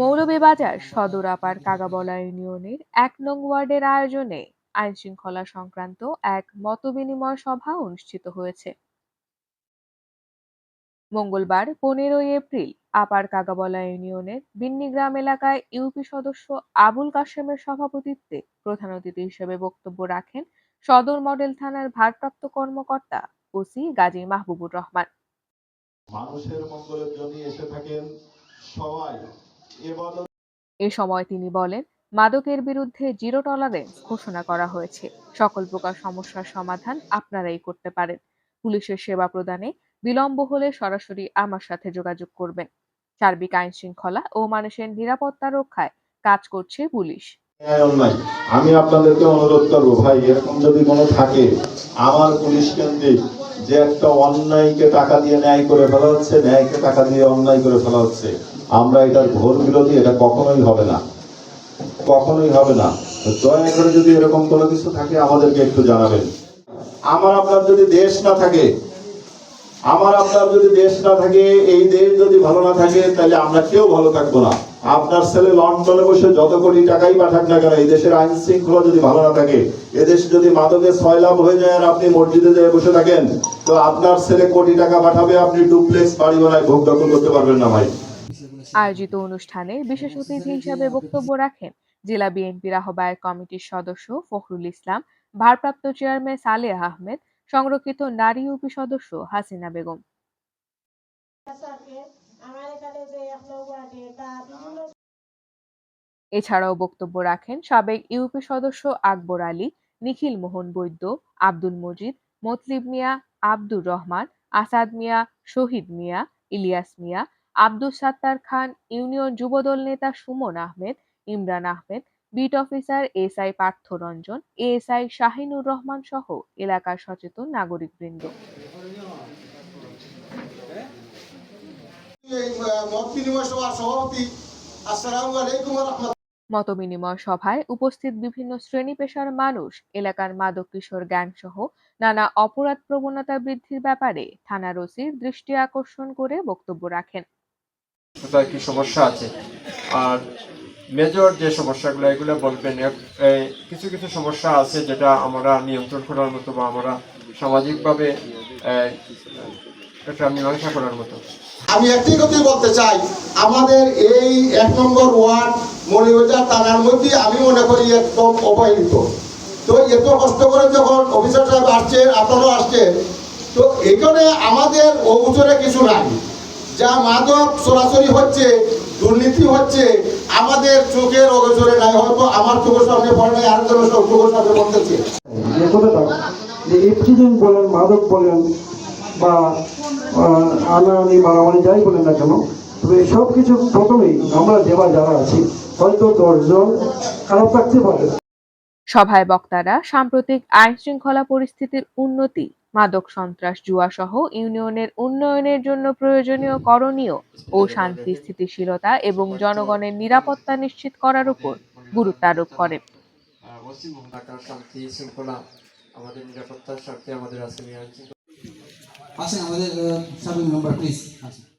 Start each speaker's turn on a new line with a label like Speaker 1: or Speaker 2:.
Speaker 1: মৌলভীবাজার সদর আপার কাগাবলা ইউনিয়নের এক নং ওয়ার্ডের আয়োজনে আইন শৃঙ্খলা সংক্রান্ত এক মতবিনিময় সভা অনুষ্ঠিত হয়েছে। মঙ্গলবার পনেরোই এপ্রিল আপার কাগাবলা ইউনিয়নের বিন্নিগ্রাম এলাকায় ইউপি সদস্য আবুল কাশেমের সভাপতিত্বে প্রধান অতিথি হিসেবে বক্তব্য রাখেন সদর মডেল থানার ভারপ্রাপ্ত কর্মকর্তা ওসি গাজী মাহবুবুর রহমান।
Speaker 2: মানুষের মঙ্গলের জন্য এসে থাকেন
Speaker 1: এ সময় তিনি বলেন মাদকের বিরুদ্ধে জিরো টলারেন্স ঘোষণা করা হয়েছে। সকল প্রকার সমস্যার সমাধান আপনারাই করতে পারেন। পুলিশের সেবা প্রদানে বিলম্ব হলে সরাসরি আমার সাথে যোগাযোগ করবেন। সার্বিক আইন শৃঙ্খলা ও মানুষের নিরাপত্তা রক্ষায় কাজ করছে পুলিশ।
Speaker 2: আমি আপনাদেরকে অনুরোধ করব ভাই এরকম যদি কোনো থাকে আমার পুলিশ কেন্দ্রিক যে একটা অন্যায়কে টাকা দিয়ে ন্যায় করে ফেলা হচ্ছে ন্যায়কে টাকা দিয়ে অন্যায় করে ফেলা হচ্ছে। আমরা এটার ঘোর বিরোধী, এটা কখনোই হবে না। কখনোই হবে না। দয়া করে যদি এরকম কোনো কিছু থাকে, আমাদেরকে একটু জানাবেন। আমার আপনার যদি দেশ না থাকে, আমার আপনার যদি দেশ না থাকে, এই দেশ যদি ভালো না থাকে, তাহলে আমরা কেউ ভালো থাকব না। আপনার ছেলে লন্ডনে বসে যত কোটি টাকাই পাঠাক না কেন, এই দেশের আইন শৃঙ্খলা যদি ভালো না থাকে এদেশ যদি মাদকে লাভ হয়ে যায় আর আপনি মসজিদে যেয়ে বসে থাকেন, তো আপনার ছেলে কোটি টাকা পাঠাবে, আপনি ডুপ্লেক্স বাড়ি বানায় ভোগ দখল করতে পারবেন না ভাই।
Speaker 1: আয়োজিত অনুষ্ঠানে বিশেষ অতিথি হিসেবে বক্তব্য রাখেন জেলা বিএনপির আহ্বায়ক কমিটির সদস্য ফখরুল ইসলাম, ভারপ্রাপ্ত চেয়ারম্যান সালেহ আহমেদ, সংরক্ষিত নারী ইউপি সদস্য হাসিনা বেগম। এছাড়াও বক্তব্য রাখেন সাবেক ইউপি সদস্য আকবর আলী, নিখিল মোহন বৈদ্য, আব্দুল মজিদ, মতলিব মিয়া আব্দুর রহমান, আসাদ মিয়া, শহীদ মিয়া, ইলিয়াস মিয়া আব্দুল সাত্তার খান, ইউনিয়ন যুবদল নেতা Sumon Ahmed, Imran Ahmed, beat officer S I Partha Ranjan ASI Shahinur Rahman সহ এলাকার সচেতন নাগরিকবৃন্দ।
Speaker 3: মত বিনিময়
Speaker 1: সভায় উপস্থিত বিভিন্ন শ্রেণি পেশার মানুষ, এলাকার মাদক কিশোর গ্যাং সহ নানা অপরাধ প্রবণতা বৃদ্ধির ব্যাপারে থানার ওসির দৃষ্টি আকর্ষণ করে বক্তব্য রাখেন।
Speaker 4: কোথায় কি সমস্যা আছে? আর মেজর যে সমস্যাগুলো, এগুলো বলবেন। কিছু কিছু সমস্যা আছে যেটা আমরা নিয়ন্ত্রণ করার মতো বা আমরা সামাজিকভাবে মীমাংসা করার মতো।
Speaker 3: আমি একটি কথাই বলতে চাই। আমাদের এই এক নম্বর ওয়ার্ড মৌলিবাজার থানার মধ্যে আমি মনে করি একদম অবহেলিত। তো এত কষ্ট করে যখন অফিসার সাহেব আসছে, আপনারাও আসছে তো এখানে আমাদের অবসরে কিছু নাই। যা মাদক সরাসরি হচ্ছে দুর্নীতি হচ্ছে আমাদের চোখের অগোচরে নাই হয়তো আমার চোখের সামনে পড়ে নাই আরেকজনের সব চোখের সামনে পড়তেছে
Speaker 5: যে এফটিজেন বলেন মাদক বলেন বা আনাআনি মারামারি যাই বলেন না কেন তবে সব কিছু প্রথমেই আমরা যেবা যারা আছি হয়তো দশজন খারাপ থাকতে পারে।
Speaker 1: সভায় বক্তারা সাম্প্রতিক আইন শৃঙ্খলা পরিস্থিতির উন্নতি মাদক সন্ত্রাস জুয়াসহ ইউনিয়নের উন্নয়নের জন্য প্রয়োজনীয় করণীয় ও শান্তি, স্থিতিশীলতা এবং জনগণের নিরাপত্তা নিশ্চিত করার উপর গুরুত্ব আরোপ
Speaker 4: শৃঙ্খলা আমাদের নিরাপত্তার স্বার্থে আমাদের আছে
Speaker 6: আসেন আমাদের প্লিজ আসেন